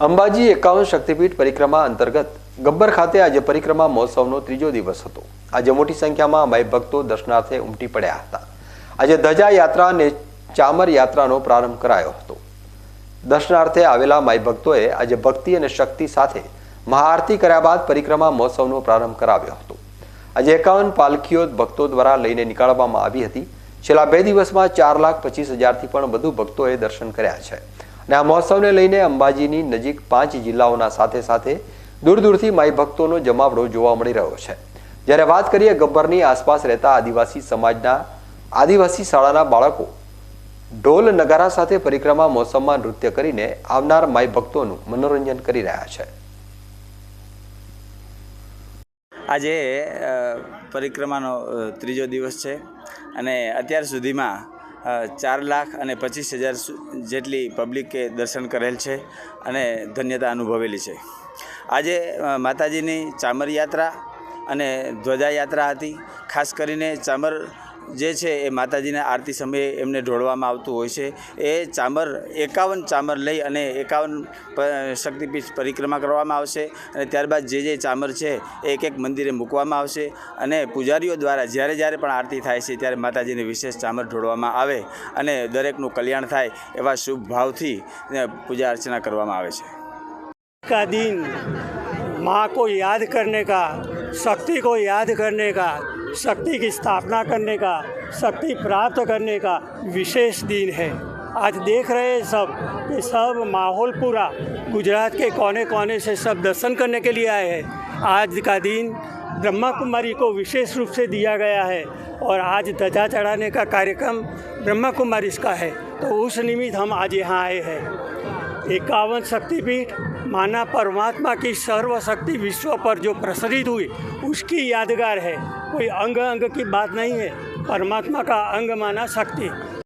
અંબાજી એકાવન શક્તિપીઠ પરિક્રમા અંતર્ગત ગબ્બર ખાતે આજે પરિક્રમા મહોત્સવનો ત્રીજો દિવસ હતો. આજે મોટી સંખ્યામાં માઈ ભક્તો દર્શનાર્થે ઉમટી પડ્યા હતા. આજે ધજા યાત્રા અને ચામર યાત્રાનો પ્રારંભ કરાયો હતો. દર્શનાર્થે આવેલા માઈ ભક્તોએ આજે ભક્તિ અને શક્તિ સાથે મહાઆરતી કર્યા બાદ પરિક્રમા મહોત્સવનો પ્રારંભ કરાવ્યો હતો. આજે એકાવન પાલખીઓ ભક્તો દ્વારા લઈને નીકાળવામાં આવી હતી. છેલ્લા બે દિવસમાં ચાર લાખ પચીસ હજારથી પણ વધુ ભક્તોએ દર્શન કર્યા છે. અને આ મહોત્સવને લઈને અંબાજીની નજીક પાંચ જિલ્લાઓના સાથે સાથે દૂર દૂરથી માઈ ભક્તોનો જમાવડો જોવા મળી રહ્યો છે. જ્યારે વાત કરીએ ગબ્બરની આસપાસ રહેતા આદિવાસી સમાજના આદિવાસી શાળાના બાળકો, ઢોલ નગારા સાથે પરિક્રમા મહોત્સવમાં નૃત્ય કરીને આવનાર માઈ ભક્તોનું મનોરંજન કરી રહ્યા છે. આજે પરિક્રમાનો ત્રીજો દિવસ છે અને અત્યાર સુધીમાં ચાર લાખ અને પચીસ હજાર જેટલી પબ્લિકે દર્શન કરેલ છે અને ધન્યતા અનુભવેલી છે. આજે માતાજીની ચામર યાત્રા અને ધ્વજા યાત્રા હતી. ખાસ કરીને ચામર જે છે એ માતાજીને આરતી સમયે એમને ઢોળવામાં આવતું હોય છે. એ ચામર, એકાવન ચામર લઈ અને એકાવન શક્તિપીઠ પરિક્રમા કરવામાં આવશે અને ત્યારબાદ જે જે ચામર છે એ એક એક મંદિરે મૂકવામાં આવશે અને પૂજારીઓ દ્વારા જ્યારે જ્યારે પણ આરતી થાય છે ત્યારે માતાજીને વિશેષ ચામર ઢોળવામાં આવે અને દરેકનું કલ્યાણ થાય એવા શુભ ભાવથી પૂજા અર્ચના કરવામાં આવે છે. કા દિન? માં કો યાદ કરને કા? શક્તિ કો યાદ કરને કા? शक्ति की स्थापना करने का, शक्ति प्राप्त करने का विशेष दिन है। आज देख रहे हैं सब कि सब माहौल पूरा गुजरात के कोने कोने से सब दर्शन करने के लिए आए हैं। आज का दिन ब्रह्मा कुमारी को विशेष रूप से दिया गया है और आज ध्वजा चढ़ाने का कार्यक्रम ब्रह्मा कुमारी का है। तो उस निमित्त हम आज यहाँ आए हैं। इक्यावन शक्तिपीठ माना परमात्मा की सर्वशक्ति विश्व पर जो प्रसरित हुई, उसकी यादगार है। कोई अंग अंग की बात नहीं है परमात्मा का अंग माना शक्ति